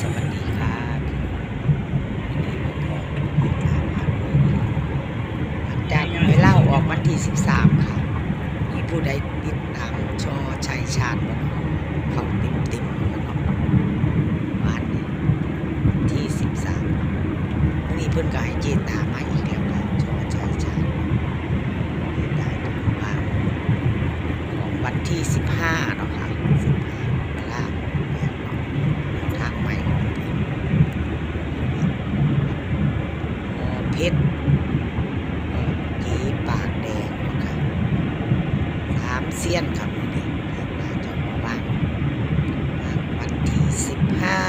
สวัสดีครับหลังจากเวลาออกวันที่ 13 ค่ะ มีผู้ใดติดตามชอชัยชาญบ่เนาะเขาติมติมๆบ่เนาะวันนี้ที่ 13วันนี้เพิ่นก็ให้เจตามาอีกแล้วค่ะชอชัยชาญเจตาจะมาของวันที่ 15เนาะค่ะ15เวลาเนี่ยเนาะ ทางใหม่ของเพิ่นหอ เพชรกีปากแดงนะครับสามเสี้ยนครับมื้อนี้น่าจะมาว่างว่างวันที่สิบห้า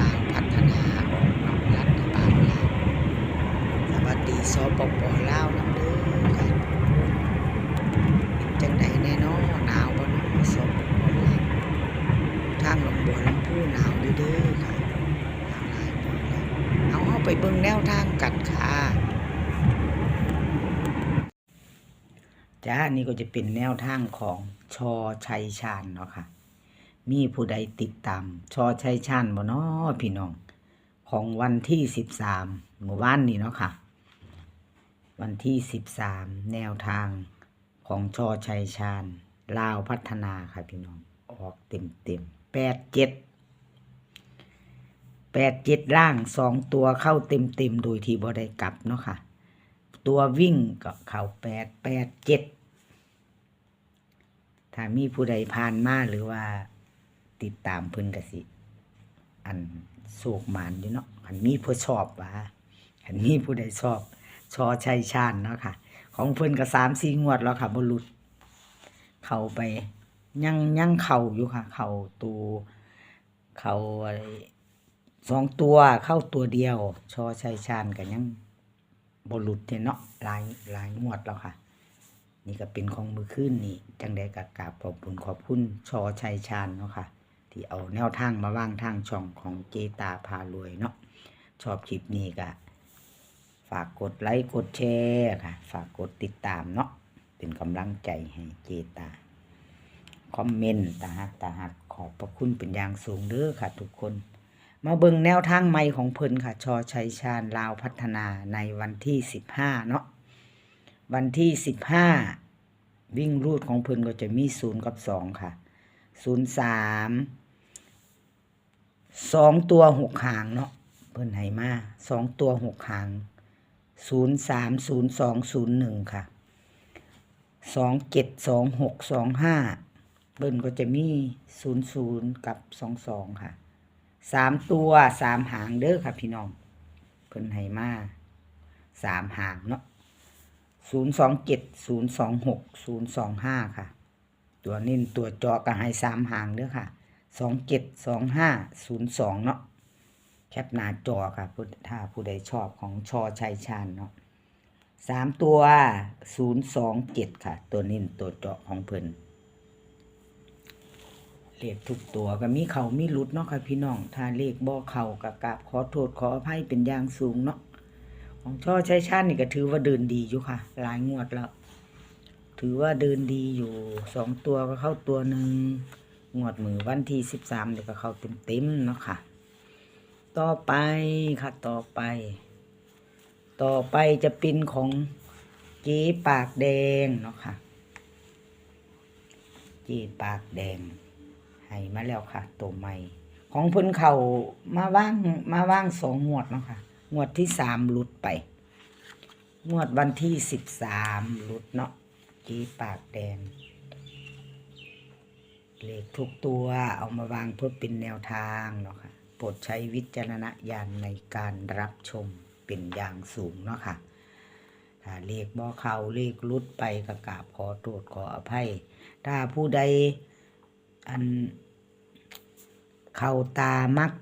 ลาวพัฒนาออกนอกรัฐบาลลาวสวัสดีสปปลาวนำเด้อครับเป็นจังไดแน่นอนหนาวบ่เนาะสปปลาวทางลงบัวลำพูหนาวอยู่เด้อค่ะหนาวหลายเอาเอาไปเบิ่งแนวทางกันค่ะ จ้านี่ก็จะเป็นแนวทางของชอชัยชาญเนาะค่ะ มีผู้ใดติดตาม ชอชัยชาญบ่เนาะพี่น้อง ของวันที่สิบสามเมื่อวานนี้เนาะค่ะ วันที่สิบสามแนวทางของชอชัยชาญลาวพัฒนาค่ะพี่น้อง ออกเต็มเต็มแปดเจ็ดแปดเจ็ดล่างสองตัวเข้าเต็มเต็มโดยที่บ่ได้กลับเนาะค่ะ ตัววิ่งก็เข้าแปดแปดเจ็ด ถ้ามีผู้ใดผ่านมาหรือว่าติดตามเพิ่นกสิอันโศกหมานอยู่เนาะอันมีผู้ชอบว่าอันมีผู้ใดชอบชอชัยชาญเนาะค่ะ ของเพิ่นก็สามสี่งวดแล้วค่ะบรุษเข้าไปยังยังเข่าอยู่ค่ะ เข่าตัวเข่าไอ้สองตัวเข้าตัวเดียว ชอชัยชาญกันยังบหลุดเนี่ยเนาะหลายหลายงวดแล้วค่ะ นี่ก็เป็นของมือขึ้นนี่จังใดกับกราบขอบคุณขอบคุณชอชัยชาญเนาะค่ะ ที่เอาแนวทางมาว่างทางช่องของเจตาพารวยเนาะชอบคลิปนี้ก็ฝากกดไลค์กดแชร์ค่ะ ฝากกดติดตามเนาะเป็นกำลังใจให้เจตาคอมเมนต์ตาฮักตาฮักขอบพระคุณเป็นอย่างสูงเด้อค่ะ ทุกคน มาเบิ่งแนวทางใหม่ของเพิ่นค่ะ ชอชัยชาญลาวพัฒนาในวันที่สิบห้าเนาะ วันที่สิบห้าวิ่งรูดของเพิ่นก็จะมีศูนย์กับสองค่ะศูนย์สามสองตัวหกหางเนาะเพิ่นให้มาสองตัวหกหางศูนย์สามศูนย์สองศูนย์หนึ่งค่ะสองเจ็ดสองหกสองห้าเบิ้ลก็จะมีศูนย์ศูนย์กับสองสองค่ะสามตัวสามหางเด้อค่ะพี่น้องเพิ่นให้มาสามหางเนาะ ศูนย์สองเจ็ดศูนย์สองหกศูนย์สองห้าค่ะ ตัวนิ่นตัวจาะก็ให้สามหางเด้อค่ะสองเจ็ดสองห้าศูนย์สองเนาะแคปหน้าจอค่ะผู้ถ้าผู้ใดชอบของชอชัยชาญเนาะสามตัวศูนย์สองเจ็ดค่ะ ตัวนิ่นตัวเจาะของเพิ่นเลขทุกตัวก็มีเขามีหลุดเนาะค่ะพี่น้อง ถ้าเลขบ่เขากับกราบขอโทษขออภัยเป็นอย่างสูงเนาะ ของช่อใช้ชาตินี่ก็ถือว่าเดินดีอยู่ค่ะ หลายงวดแล้ว ถือว่าเดินดีอยู่สองตัวก็เข้าตัวหนึ่งงวดมือวันที่สิบสามเดี๋ยวก็เข้าเต็มๆเนาะค่ะ ต่อไปค่ะต่อไป ต่อไปจะเป็นของเจ๊ปากแดงเนาะค่ะเจ๊ปากแดงให้มาแล้วค่ะ ตัวใหม่ ของเพิ่นเขามาว่างมาว่างสองงวดเนาะค่ะ งวดที่สามหลุดไป งวดวันที่สิบสามหลุดเนาะจีปากแดงเลขทุกตัวเอามาวางเพื่อเป็นแนวทางเนาะค่ะโปรดใช้วิจารณญาณในการรับชมเป็นอย่างสูงเนาะค่ะถ้าเลขบ่เขาเลขลุดไปก็กาบขอโทษขออภัย ถ้าผู้ใดอัน เข้าตามัก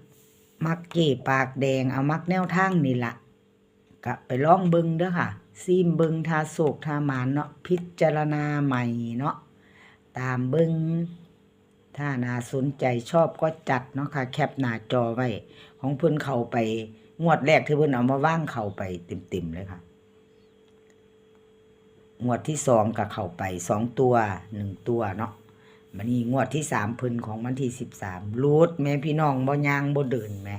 มักเก้ปากแดงเอามักแนวทางนี่ละก็ไปล่องเบิงเด้อค่ะ ซีมเบิงทาโศกทาหมานเนาะพิจารณาใหม่เนาะตามเบิงถ้านาสนใจชอบก็จัดเนาะค่ะ แคปหน้าจอไว้ ของเพิ่นเขาไป งวดแรกที่เพิ่นเอามาว่างเขาไปเต็มๆเลยค่ะ งวดที่สองก็เขาไปสองตัวหนึ่งตัวเนาะ มันนี่งวดที่สามพิ่นของวันที่สิบสามรูดแม่พี่น้องบ่ยางบ่เดินแม่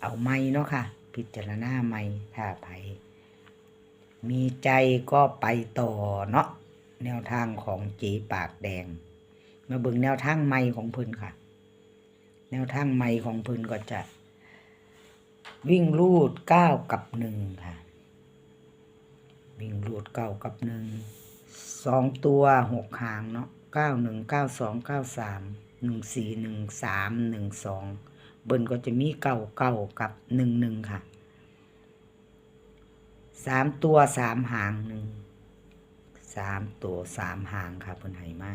เอาไม่เนาะค่ะ พิจารณาไม่ถ้าไผมีใจก็ไปต่อเนาะแนวทางของจีปากแดง มาเบิ่งแนวทางไม่ของพิ่นค่ะ แนวทางไม่ของพิ่นก็จะวิ่งรูดเก้ากับหนึ่งค่ะ วิ่งรูดเก้ากับหนึ่งสองตัวหกหางเนาะ เก้าหนึ่งเก้าสองเก้าสามหนึ่งสี่หนึ่งสามหนึ่งสองเบิ้ลก็จะมีเก้าเก้ากับหนึ่งหนึ่งค่ะสามตัวสามหางหนึ่งสามตัวสามหางค่ะเพิ่นให้มา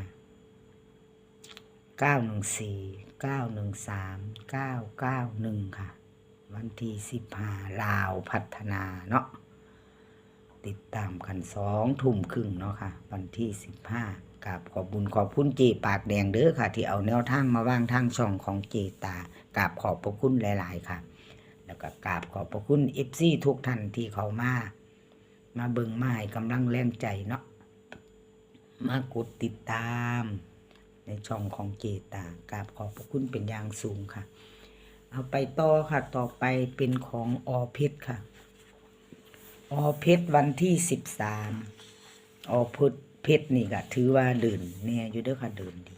เก้าหนึ่งสี่เก้าหนึ่งสามเก้าเก้าหนึ่งค่ะ วันที่สิบห้าลาวพัฒนาเนาะติดตามกันสองทุ่มครึ่งเนาะค่ะ วันที่สิบห้า กับขอบบุญขอบคุณเจปากแดงเด้อค่ะ ที่เอาแนวทางมาว่างทางช่องของเจตากราบขอบพระคุณหลาย ๆ ค่ะ แล้วก็กราบขอบพระคุณเอฟซีทุกท่านที่เขามา มาเบิ่งมาให้กำลังแรงใจเนาะมากดติดตาม ในช่องของเจตากราบขอบพระคุณเป็นอย่างสูงค่ะ เอาไปต่อค่ะต่อไปเป็นของอเพชรค่ะอเพชรวันที่สิบสามอเพชร เพชรนี่ก็ถือว่าเดินเนี่ยอยู่เด้อค่ะเดินดี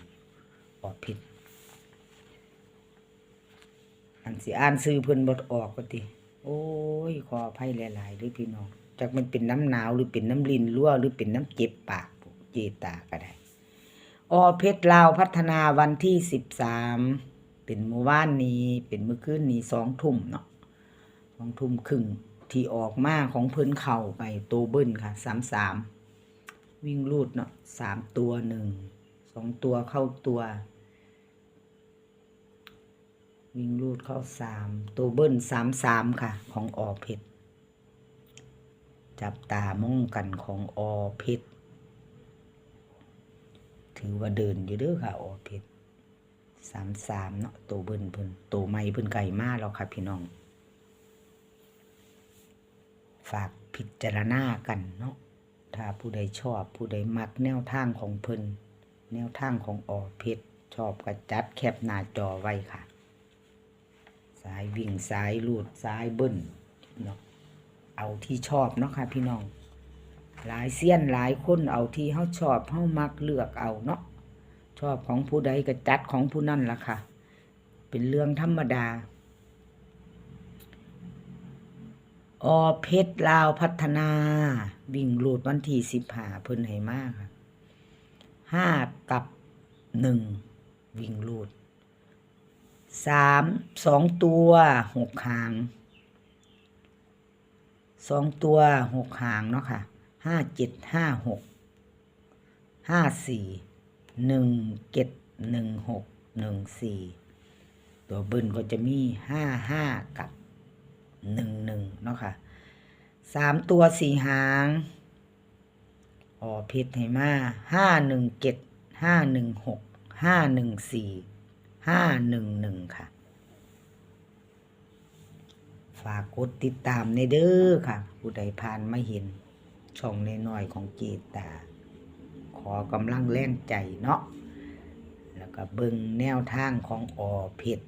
ออกเพชรอันสิอ่านซื้อเพิ่นบดออกก็ติโอ้ยขออภัยหลายๆด้วยพี่น้องจากมันเป็นน้ำหนาวหรือเป็นน้ำลินรั่วหรือเป็นน้ำเจ็บปากเจตาก็ได้อเพชรลาวพัฒนาวันที่สิบสามเป็นเมื่อวานนี้เป็นเมื่อคืนนี้สองทุ่มเนาะสองทุ่มครึ่งที่ออกมาของเพิ่นเข่าไปโตเบิ้ลค่ะสามสาม วิ่งรูดเนาะสามตัวหนึ่งสองตัวเข้าตัว วิ่งรูดเข้าสามตัวเบิ้ลสามสามค่ะ ของอเพชรจับตามองกันของอเพชรถือว่าเดินอยู่เด้อค่ะอเพชรสามสามเนาะโตเบิ่นเพิ่นโตไม่เพิ่นไก่มาแล้วค่ะพี่น้อง ฝากพิจารณากันเนาะ ถ้าผู้ใดชอบผู้ใดมักแนวทางของเพิ่นแนวทางของออเพชรชอบก็จัดแคปหน้าจอไว้ค่ะ สายวิ่งสายลูดสายเบิ้ลเนาะเอาที่ชอบเนาะค่ะพี่น้อง หลายเสี้ยนหลายคนเอาที่เฮาชอบเฮามักเลือกเอาเนาะชอบของผู้ใดก็จัดของผู้นั่นล่ะค่ะ เป็นเรื่องธรรมดา อเพชรลาวพัฒนา วิ่งรูดวันที่สิบหาเพิ่นให้มากค่ะห้ากับหนึ่งวิ่งรูดสามสองตัวหกหางสองตัวหกหางเนาะค่ะห้าเจ็ดห้าหกห้าสี่หนึ่งเจ็ดหนึ่งหกหนึ่งสี่ตัวเบิ้ลก็จะมีห้าห้ากับ หนึ่งหนึ่งเนาะค่ะสามตัวสี่หางออเพชรให้มาห้าหนึ่งเจ็ดห้าหนึ่งหกห้าหนึ่งสี่ห้าหนึ่งหนึ่งค่ะ ฝากกดติดตามในเด้อค่ะ ผู้ใดผ่านไม่เห็น ช่องน้อยๆของเจตา ขอกำลังแรงใจเนาะแล้วก็เบิ่งแนวทางของอเพชร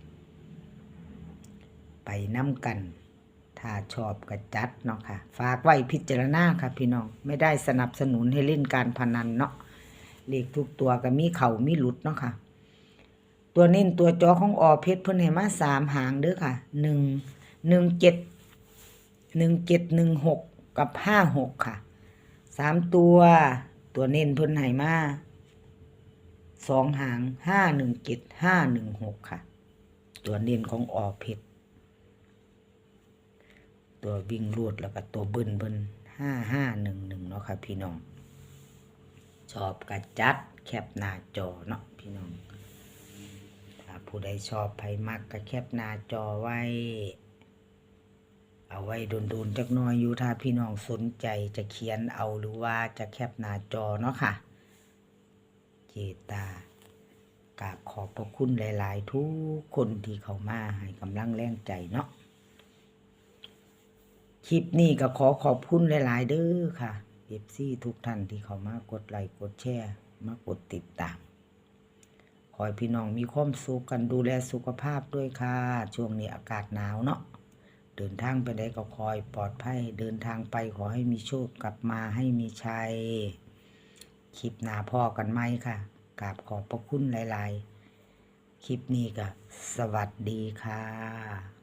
ไปน้ำกัน ถ้าชอบก็จัดเนาะค่ะ ฝากไว้พิจารณาค่ะพี่น้อง ไม่ได้สนับสนุนให้เล่นการพนันเนาะเลขทุกตัวก็มีเข่ามีหลุดเนาะค่ะ ตัวเน้นตัวจอของออเพชรเพิ่นให้มาสามหางเด้อค่ะหนึ่งหนึ่งเจ็ดหนึ่งเจ็ดหนึ่งหกกับห้าหกค่ะสามตัวตัวเน้นเพิ่นให้มาสองหางห้าหนึ่งเจ็ดห้าหนึ่งหกค่ะ ตัวเน้นของออเพชร ตัววิ่งรวดแล้วก็ตัวเบิ้นเบิ้นห้าห้าหนึ่งหนึ่งเนาะค่ะพี่น้องชอบกระจัดแคปหน้าจอเนาะพี่น้องถ้าผู้ใดชอบไผมักก็แคปหน้าจอไว้ เอาไว้โดนๆจักน้อยอยู่ถ้าพี่น้องสนใจจะเขียนเอาหรือว่าจะแคปหน้าจอเนาะค่ะ เจตากราบขอบพระคุณหลาย ๆ ทุกคนที่เขามาให้กำลังแรงใจเนาะ คลิปนี้ก็ขอขอบคุณหลาย ๆ เด้อค่ะเอฟซีทุกท่านที่เขามากดไลค์กดแชร์มากดติดตาม ขอให้พี่น้องมีความสุขกันดูแลสุขภาพด้วยค่ะ ช่วงนี้อากาศหนาวเนาะเดินทางไปได้ก็คอยปลอดภัย เดินทางไปขอให้มีโชคกลับมาให้มีชัยคลิปหน้าพ่อกันไหมค่ะกราบขอบพระคุณหลาย ๆ คลิปนี้ก็สวัสดีค่ะ